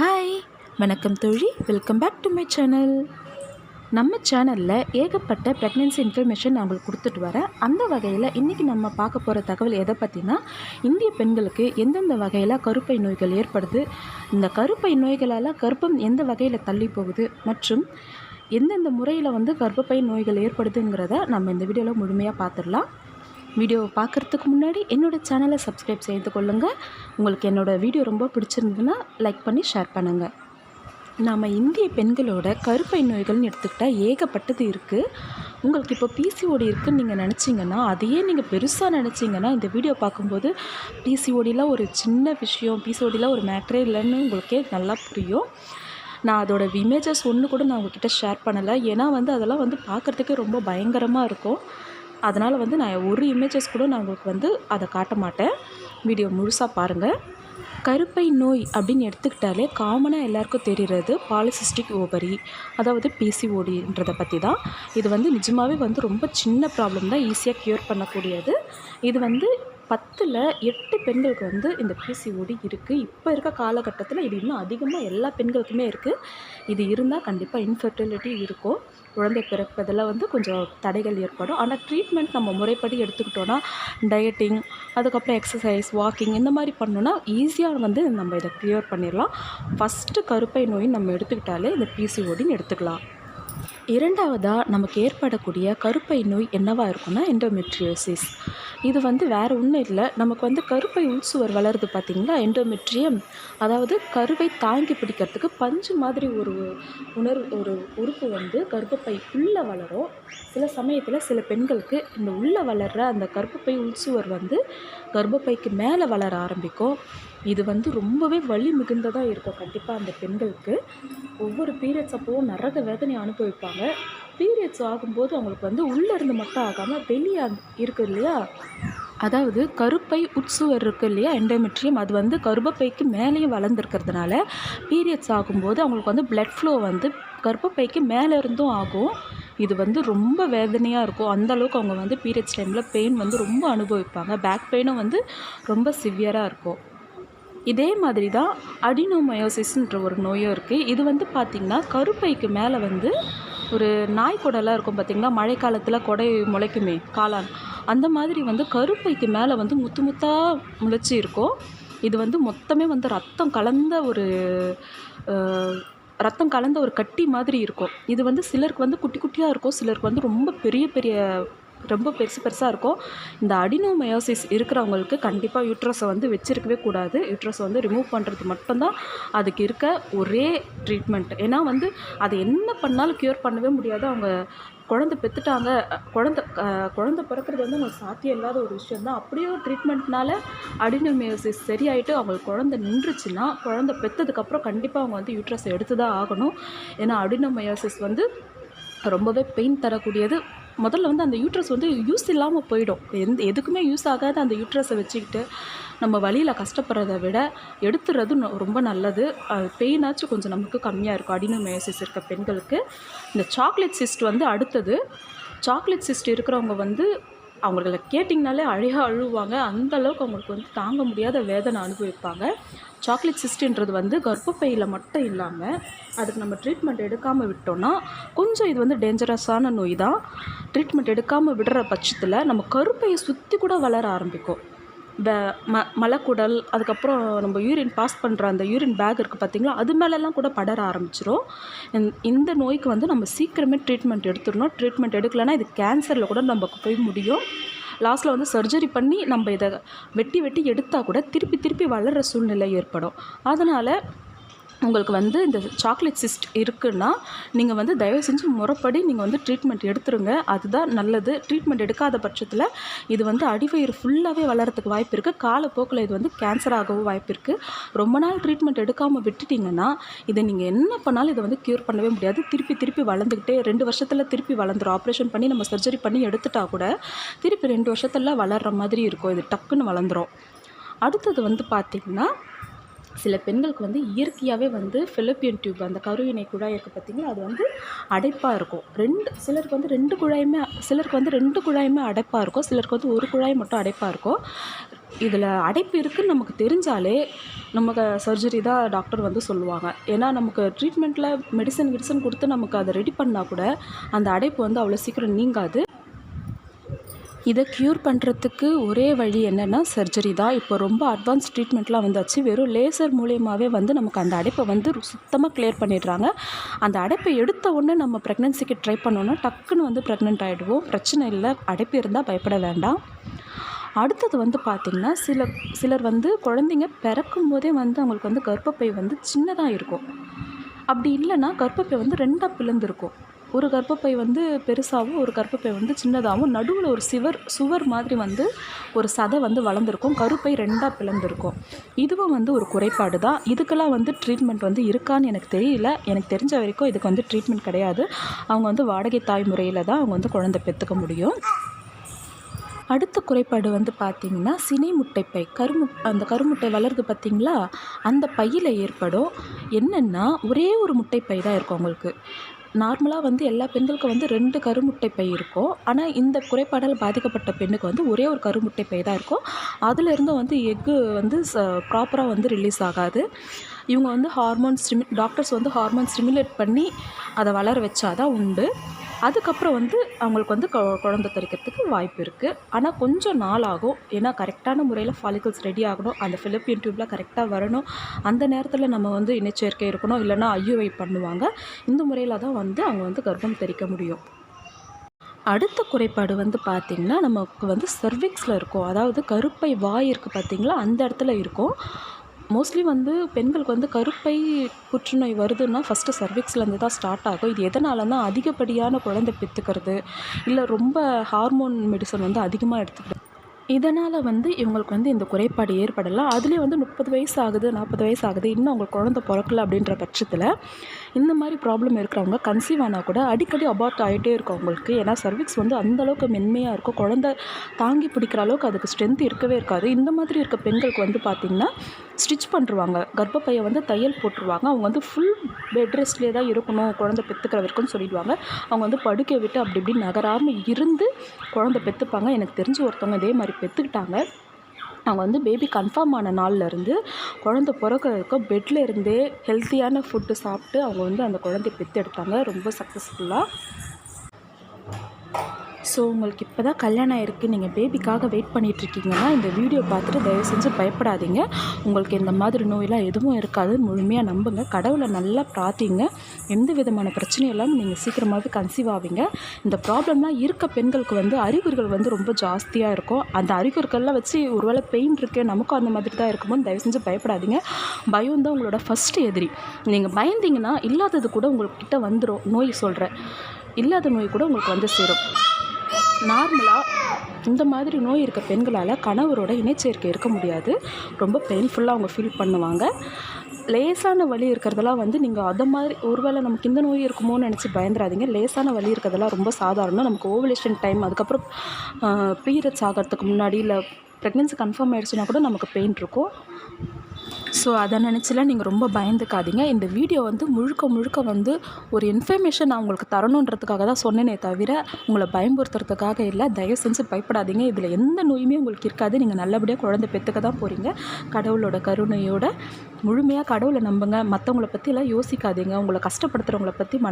Hi வணக்கம் தோழி. Welcome back to my channel நம்ம சேனலில் ஏகப்பட்ட ப்ரெக்னென்சி இன்ஃபர்மேஷன் நான் உங்களுக்கு கொடுத்துட்டு வரேன். அந்த வகையில் இன்றைக்கி நம்ம பார்க்க போகிற தகவல் எதை பற்றினா இந்திய பெண்களுக்கு எந்தெந்த வகையில் கருப்பை நோய்கள் ஏற்படுது இந்த கருப்பை நோய்களால் கர்ப்பம் எந்த வகையில் தள்ளி போகுது மற்றும் எந்தெந்த முறையில் வந்து கர்ப்பப்பை நோய்கள் ஏற்படுதுங்கிறத நம்ம இந்த வீடியோவில் முழுமையாக பார்த்துடலாம். வீடியோவை பார்க்குறதுக்கு முன்னாடி என்னோடய சேனலை சப்ஸ்கிரைப் செய்து கொள்ளுங்கள் உங்களுக்கு என்னோடய வீடியோ ரொம்ப பிடிச்சிருந்ததுன்னா லைக் பண்ணி ஷேர் பண்ணுங்கள் நாம் இந்திய பெண்களோட கருப்பை நோய்கள்னு எடுத்துக்கிட்டால் ஏகப்பட்டது இருக்குது உங்களுக்கு இப்போ பிசிஓடி இருக்குதுன்னு நீங்கள் நினச்சிங்கன்னா அதையே நீங்கள் பெருசாக நினச்சிங்கன்னா இந்த வீடியோ பார்க்கும்போது பிசிஓடிலாம் ஒரு சின்ன விஷயம் பிசிஓடிலாம் ஒரு மேட்ரே இல்லைன்னு உங்களுக்கே நல்லா புரியும். நான் அதோட இமேஜஸ் ஒன்று கூட நான் உங்ககிட்ட ஷேர் பண்ணலை. ஏன்னா வந்து அதெல்லாம் வந்து பார்க்குறதுக்கே ரொம்ப பயங்கரமாக இருக்கும். அதனால் வந்து நான் ஒரு இமேஜஸ் கூட நான் உங்களுக்கு வந்து அதை காட்ட மாட்டேன். வீடியோ முழுசாக பாருங்கள் கருப்பை நோய் அப்படின்னு எடுத்துக்கிட்டாலே காமனாக எல்லாருக்கும் தெரிகிறது பாலிசிஸ்டிக் ஓவரி அதாவது பிசிஓடின்றதை பற்றி தான். இது வந்து நிஜமாகவே வந்து ரொம்ப சின்ன ப்ராப்ளம் தான் ஈஸியாக க்யூர் பண்ணக்கூடியது. இது வந்து பத்தில் எட்டு பெண்களுக்கு வந்து இந்த பிசிஓடி இருக்குது இப்போ இருக்க காலகட்டத்தில் இது இன்னும் அதிகமாக எல்லா பெண்களுக்குமே இருக்குது இது இருந்தால் கண்டிப்பாக இன்ஃபர்டிலிட்டி இருக்கும். குழந்தை பிறப்பதில் வந்து கொஞ்சம் தடைகள் ஏற்படும். ஆனால் ட்ரீட்மெண்ட் நம்ம முறைப்படி எடுத்துக்கிட்டோன்னா டயட்டிங் அதுக்கப்புறம் எக்ஸசைஸ் வாக்கிங் இந்த மாதிரி பண்ணோன்னா ஈஸியாக வந்து நம்ம இதை க்ளியர் பண்ணிடலாம். ஃபஸ்ட்டு கருப்பை நோய் நம்ம எடுத்துக்கிட்டாலே இந்த பிசிஓடின்னு எடுத்துக்கலாம். இரண்டாவதாக நமக்கு ஏற்படக்கூடிய கருப்பை நோய் என்னவாக இருக்குன்னா எண்டோமெட்ரியோசிஸ் இது வந்து வேறு ஒன்றும் இல்லை. நமக்கு வந்து கருப்பை உள்சுவர் வளருது பார்த்திங்களா எண்டோமெட்ரியம் அதாவது கருவை தாங்கி பிடிக்கிறதுக்கு பஞ்சு மாதிரி ஒரு உணர்வு ஒரு உறுப்பு வந்து கருப்பப்பை உள்ளே வளரும். சில சமயத்தில் சில பெண்களுக்கு இந்த உள்ளே வளர்கிற அந்த கருப்பப்பை உள்சுவர் வந்து கர்ப்பப்பைக்கு மேலே வளர ஆரம்பிக்கும். இது வந்து ரொம்பவே வலி மிகுந்ததாக இருக்கும் கண்டிப்பாக அந்த பெண்களுக்கு. ஒவ்வொரு பீரியட்ஸ் அப்போவும் நரக வேதனை அனுபவிப்பாங்க. பீரியட்ஸ் ஆகும்போது அவங்களுக்கு வந்து உள்ளேருந்து மட்டும் ஆகாமல் வெளியே இருக்குது இல்லையா? அதாவது கருப்பை உட்சுவர் இருக்குது இல்லையா? எண்டோமெட்ரியம் அது வந்து கருப்பைக்கு மேலேயும் வளர்ந்துருக்கிறதுனால பீரியட்ஸ் ஆகும்போது அவங்களுக்கு வந்து பிளட் ஃப்ளோ வந்து கருப்பைக்கு மேலே இருந்தும் ஆகும். இது வந்து ரொம்ப வேதனையாக இருக்கும். அந்தளவுக்கு அவங்க வந்து பீரியட்ஸ் டைமில் பெயின் வந்து ரொம்ப அனுபவிப்பாங்க. பேக் பெயினும் வந்து ரொம்ப சிவியராக இருக்கும். இதே மாதிரி தான் அடினோமயோசிஸ்ன்ற ஒரு நோயும் இருக்குது இது வந்து பார்த்திங்கன்னா கருப்பைக்கு மேலே வந்து ஒரு நாய் குடலாம் இருக்கும் பார்த்திங்களா மழைக்காலத்தில் கொடை முளைக்குமே காளான். அந்த மாதிரி வந்து கருப்பைக்கு மேலே வந்து முத்து முத்தாக முளைச்சி இருக்கும் இது வந்து மொத்தமே வந்து ரத்தம் கலந்த ஒரு ரத்தம் கலந்த ஒரு கட்டி மாதிரி இருக்கும். இது வந்து சிலருக்கு வந்து குட்டி குட்டியாக இருக்கும் சிலருக்கு வந்து ரொம்ப பெரிய பெரிய ரொம்ப பெருசு பெருசாக இருக்கும். இந்த அடினோமயோசிஸ் இருக்கிறவங்களுக்கு கண்டிப்பாக யூட்ரஸை வந்து வச்சிருக்கவே கூடாது. யூட்ரஸை வந்து ரிமூவ் பண்ணுறது மட்டும்தான் அதுக்கு இருக்க ஒரே ட்ரீட்மெண்ட் ஏன்னா வந்து அதை என்ன பண்ணாலும் க்யூர் பண்ணவே முடியாது. அவங்க குழந்த பெற்றுட்டாங்க குழந்த குழந்த பிறக்கிறது வந்து அவங்களுக்கு சாத்தியம் இல்லாத ஒரு விஷயம் தான் அப்படியே ஒரு ட்ரீட்மெண்ட்னால அடினோமியோசிஸ் சரியாயிட்டு அவங்களுக்கு குழந்த நின்றுச்சுன்னா குழந்த பெற்றதுக்கப்புறம் கண்டிப்பாக அவங்க வந்து யூட்ரஸ் எடுத்து தான் ஆகணும். ஏன்னா அடினோமயோசிஸ் வந்து ரொம்பவே பெயின் தரக்கூடியது. முதல்ல வந்து அந்த யூட்ரஸ் வந்து யூஸ் இல்லாமல் போயிடும். எந்த எதுக்குமே யூஸ் ஆகாத அந்த யூட்ரஸை வச்சுக்கிட்டு நம்ம வழியில் கஷ்டப்படுறத விட எடுத்துறது ரொம்ப நல்லது. பெயினாச்சும் கொஞ்சம் நமக்கு கம்மியாக இருக்கும். அடினோமயோசிஸ் இருக்க பெண்களுக்கு. இந்த சாக்லேட் சிஸ்ட் வந்து அடுத்தது. சாக்லேட் சிஸ்ட் இருக்கிறவங்க வந்து அவங்கள கேட்டிங்கனாலே அழகாக அழுவாங்க. அந்தளவுக்கு அவங்களுக்கு வந்து தாங்க முடியாத வேதனை அனுபவிப்பாங்க. சாக்லேட் சிஸ்டின்றது வந்து கர்ப்பப்பையில் மட்டும் இல்லாமல் அதுக்கு நம்ம ட்ரீட்மெண்ட் எடுக்காமல் விட்டோம்னா கொஞ்சம் இது வந்து டேஞ்சரஸான நோய் தான் ட்ரீட்மெண்ட் எடுக்காமல் விடுற பட்சத்தில் நம்ம கருப்பையை சுற்றி கூட வளர ஆரம்பிக்கும். இந்த ம மலக்குடல் அதுக்கப்புறம் நம்ம யூரின் பாஸ் பண்ணுற அந்த யூரின் பேக் இருக்குது பார்த்திங்களா அது மேலெல்லாம் கூட படர ஆரம்பிச்சிரும். இந்த நோய்க்கு வந்து நம்ம சீக்கிரமே ட்ரீட்மெண்ட் எடுத்துடணும். ட்ரீட்மெண்ட் எடுக்கலைன்னா இது கேன்சரில் கூட நமக்கு போய் முடியும். லாஸ்ட்டில் வந்து சர்ஜரி பண்ணி நம்ம இதை வெட்டி வெட்டி எடுத்தால் கூட திருப்பி திருப்பி வளர்கிற சூழ்நிலை ஏற்படும். அதனால் உங்களுக்கு வந்து இந்த சாக்லேட் சிஸ்ட் இருக்குன்னா நீங்கள் வந்து தயவு செஞ்சு முறைப்படி நீங்கள் வந்து ட்ரீட்மெண்ட் எடுத்துருங்க. அதுதான் நல்லது. ட்ரீட்மெண்ட் எடுக்காத பட்சத்தில் இது வந்து அடிவயிறு ஃபுல்லாகவே வளரத்துக்கு வாய்ப்பு இருக்குது காலப்போக்கில் இது வந்து கேன்சர் ஆகவும் வாய்ப்பு இருக்குது ரொம்ப நாள் ட்ரீட்மெண்ட் எடுக்காமல் விட்டுட்டிங்கன்னா இதை நீங்கள் என்ன பண்ணாலும் இதை வந்து க்யூர் பண்ணவே முடியாது. திருப்பி திருப்பி வளர்ந்துக்கிட்டே ரெண்டு வருஷத்தில் திருப்பி வளர்ந்துடும் ஆப்ரேஷன் பண்ணி நம்ம சர்ஜரி பண்ணி எடுத்துட்டா கூட திருப்பி ரெண்டு வருஷத்தில் வளர்கிற மாதிரி இருக்கும். இது டக்குன்னு வளர்ந்துடும் அடுத்தது வந்து பார்த்திங்கன்னா சில பெண்களுக்கு வந்து இயற்கையாகவே வந்து ஃபிலிப்பியன் டியூப் அந்த கருவினை குழாய் இருக்குது பார்த்திங்களா அது வந்து அடைப்பாக இருக்கும். ரெண்டு சிலருக்கு வந்து ரெண்டு குழாயுமே சிலருக்கு வந்து ரெண்டு குழாயுமே அடைப்பாக இருக்கும். சிலருக்கு வந்து ஒரு குழாய் மட்டும் அடைப்பாக இருக்கும். இதில் அடைப்பு இருக்குதுன்னு நமக்கு தெரிஞ்சாலே நமக்கு சர்ஜரி தான் டாக்டர் வந்து சொல்லுவாங்க. ஏன்னா நமக்கு ட்ரீட்மெண்ட்டில் மெடிசன் கிடிசன் கொடுத்து நமக்கு அதை ரெடி பண்ணால் கூட அந்த அடைப்பு வந்து அவ்வளோ சீக்கிரம் நீங்காது. இதை க்யூர் பண்ணுறதுக்கு ஒரே வழி என்னென்னா சர்ஜரி தான். இப்போ ரொம்ப அட்வான்ஸ் ட்ரீட்மெண்ட்லாம் வந்தாச்சு. வெறும் லேசர் மூலியமாகவே வந்து நமக்கு அந்த அடைப்பை வந்து சுத்தமாக கிளியர் பண்ணிடுறாங்க. அந்த அடைப்பை எடுத்த உடனே நம்ம ப்ரெக்னென்சிக்கு ட்ரை பண்ணோன்னா டக்குன்னு வந்து ப்ரெக்னென்ட் ஆகிடுவோம் பிரச்சனை இல்லை. அடைப்பு இருந்தால் பயப்பட வேண்டாம். அடுத்தது வந்து பார்த்திங்கன்னா சில சிலர் வந்து குழந்தைங்க பிறக்கும் போதே வந்து அவங்களுக்கு வந்து கர்ப்பப்பை வந்து சின்னதாக இருக்கும். அப்படி இல்லைன்னா கர்ப்பப்பை வந்து ரெண்டாக பிளந்துருக்கும். ஒரு கர்ப்பப்பை வந்து பெருசாகவும் ஒரு கர்ப்பப்பை வந்து சின்னதாகவும் நடுவில் ஒரு சிவர் சுவர் மாதிரி வந்து ஒரு சதை வந்து வளர்ந்துருக்கும் கருப்பை ரெண்டாக பிளந்துருக்கும். இதுவும் வந்து ஒரு குறைபாடு தான் இதுக்கெல்லாம் வந்து ட்ரீட்மெண்ட் வந்து இருக்கான்னு எனக்கு தெரியல. எனக்கு தெரிஞ்ச வரைக்கும் இதுக்கு வந்து ட்ரீட்மெண்ட் கிடையாது. அவங்க வந்து வாடகை தாய் முறையில் தான் அவங்க வந்து குழந்தை பெற்றுக்க முடியும். அடுத்த குறைபாடு வந்து பார்த்திங்கன்னா சினை முட்டைப்பை கருமு அந்த கருமுட்டை வளருது பார்த்திங்களா? அந்த பையில் ஏற்படும் என்னென்னா ஒரே ஒரு முட்டைப்பை தான் இருக்கும் அவங்களுக்கு. நார்மலாக வந்து எல்லா பெண்களுக்கும் வந்து ரெண்டு கருமுட்டை பை இருக்கும். ஆனால் இந்த குறைபாடால் பாதிக்கப்பட்ட பெண்ணுக்கு வந்து ஒரே ஒரு கருமுட்டை பை தான் இருக்கும். அதிலிருந்து வந்து எக்கு வந்து ச ப்ராப்பராக வந்து ரிலீஸ் ஆகாது. இவங்க வந்து ஹார்மோன் ஸ்டிமி டாக்டர்ஸ் வந்து ஹார்மோன் ஸ்டிமுலேட் பண்ணி அதை வளர வச்சாதான் உண்டு. அதுக்கப்புறம் வந்து அவங்களுக்கு வந்து கொ குழந்த தெறிக்கிறதுக்கு வாய்ப்பு இருக்குது ஆனால் கொஞ்சம் நாள் ஆகும். ஏன்னா கரெக்டான முறையில் ஃபாலிகல்ஸ் ரெடி ஆகணும். அந்த ஃபிலிப்பியன் டியூப்லாம் கரெக்டாக வரணும். அந்த நேரத்தில் நம்ம வந்து இணைச்சேர்க்கை இருக்கணும். இல்லைன்னா ஐயுவை பண்ணுவாங்க. இந்த முறையில் தான் வந்து அவங்க வந்து கர்ப்பம் தெரிக்க முடியும். அடுத்த குறைபாடு வந்து பார்த்திங்கன்னா நமக்கு வந்து சர்விக்ஸில் இருக்கும். அதாவது கருப்பை வாய் இருக்குது பார்த்திங்களா அந்த இடத்துல இருக்கும். மோஸ்ட்லி வந்து பெண்களுக்கு வந்து கருப்பை புற்றுநோய் வருதுன்னா ஃபஸ்ட்டு சர்விக்ஸ்லேருந்து தான் ஸ்டார்ட் ஆகும். இது எதனாலன்னா அதிகப்படியான குழந்தை பெற்றுக்கிறது இல்லை ரொம்ப ஹார்மோன் மெடிசன் வந்து அதிகமாக எடுத்துக்கிறது. இதனால் வந்து இவங்களுக்கு வந்து இந்த குறைபாடு ஏற்படலாம் அதுலேயே வந்து முப்பது வயசு ஆகுது நாற்பது வயசு ஆகுது இன்னும் அவங்களுக்கு குழந்த பிறக்கல அப்படின்ற பட்சத்தில் இந்த மாதிரி ப்ராப்ளம் இருக்கிறவங்க கன்சீவ் ஆனால் கூட அடிக்கடி அபார்ட் ஆகிட்டே இருக்கும் அவங்களுக்கு. ஏன்னா சர்விக்ஸ் வந்து அந்தளவுக்கு மென்மையாக இருக்கும். குழந்த தாங்கி பிடிக்கிற அளவுக்கு அதுக்கு ஸ்ட்ரென்த் இருக்கவே இருக்காது. இந்த மாதிரி இருக்க பெண்களுக்கு வந்து பார்த்திங்கன்னா ஸ்டிச் பண்ணுருவாங்க கர்ப்பப்பையை வந்து தையல் போட்டுருவாங்க. அவங்க வந்து ஃபுல் பெட் ரெஸ்ட்லேயே தான் இருக்கணும். குழந்த பெற்றுக்கிற வரைக்கும்னு சொல்லிடுவாங்க. அவங்க வந்து படுக்கை விட்டு அப்படி இப்படி நகராமல் இருந்து குழந்த பெற்றுப்பாங்க எனக்கு தெரிஞ்சு ஒருத்தவங்க இதே மாதிரி பெற்றுக்கிட்டாங்க. அவங்க வந்து பேபி கன்ஃபார்ம் ஆன நாள்லேருந்து குழந்த பிறக்க பெட்டில் இருந்தே ஹெல்த்தியான ஃபுட்டு சாப்பிட்டு அவங்க வந்து அந்த குழந்தைய பெற்று எடுத்தாங்க ரொம்ப சக்ஸஸ்ஃபுல்லாக ஸோ உங்களுக்கு இப்போ தான் கல்யாணம் ஆகிருக்கு நீங்கள் பேபிக்காக வெயிட் பண்ணிகிட்ருக்கீங்கன்னா இந்த வீடியோ பார்த்துட்டு தயவு செஞ்சு பயப்படாதீங்க. உங்களுக்கு இந்த மாதிரி நோயெல்லாம் எதுவும் இருக்காது. முழுமையாக நம்புங்க. கடவுளை நல்லா பிரார்த்திங்க. எந்த விதமான பிரச்சனையும் இல்லாமல் நீங்கள் சீக்கிரமாகவே கன்சீவ் ஆவீங்க. இந்த ப்ராப்ளம்லாம் இருக்க பெண்களுக்கு வந்து அறிகுறிகள் வந்து ரொம்ப ஜாஸ்தியாக இருக்கும். அந்த அறிகுறிகள்லாம் வச்சு ஒருவேளை பெயின் இருக்குது நமக்கும் அந்த மாதிரி தான் இருக்கும்போது தயவு செஞ்சு பயப்படாதீங்க. பயம் தான் உங்களோட ஃபஸ்ட்டு எதிரி. நீங்கள் பயந்தீங்கன்னா இல்லாதது கூட உங்கள்கிட்ட வந்துடும் நோய் சொல்கிறேன் இல்லாத நோய் கூட உங்களுக்கு வந்து சேரும். நார்மலாக இந்த மாதிரி நோய் இருக்க பெண்களால் கணவரோட இணைச்சேர்க்கை இருக்க முடியாது. ரொம்ப பெயின்ஃபுல்லாக அவங்க ஃபீல் பண்ணுவாங்க. லேசான வலி இருக்கிறதெல்லாம் வந்து நீங்கள் அதை மாதிரி ஒருவேளை நமக்கு இந்த நோய் இருக்குமோன்னு நினச்சி பயந்துடாதீங்க லேசான வலி இருக்கிறதெல்லாம் ரொம்ப சாதாரணம். நமக்கு ஓவலேஷன் டைம் அதுக்கப்புறம் பீரியட்ஸ் ஆகிறதுக்கு முன்னாடி இல்லை ப்ரெக்னென்சி கன்ஃபார்ம் ஆகிடுச்சுன்னா கூட நமக்கு பெயின் இருக்கும். ஸோ அதை நினச்சிலாம் நீங்கள் ரொம்ப பயந்துக்காதீங்க. இந்த வீடியோ வந்து முழுக்க முழுக்க வந்து ஒரு இன்ஃபர்மேஷன் நான் உங்களுக்கு தரணுன்றதுக்காக தான் சொன்னேனே தவிர உங்களை பயன்படுத்துறதுக்காக இல்லை. தயவு செஞ்சு பயப்படாதீங்க. இதில் எந்த நோயுமே உங்களுக்கு இருக்காது. நீங்கள் நல்லபடியாக குழந்தை பெற்றுக்க தான் போகிறீங்க கடவுளோட கருணையோட முழுமையாக கடவுளை நம்புங்க. மற்றவங்கள பற்றிலாம் யோசிக்காதீங்க. உங்களை கஷ்டப்படுத்துகிறவங்கள பற்றி மன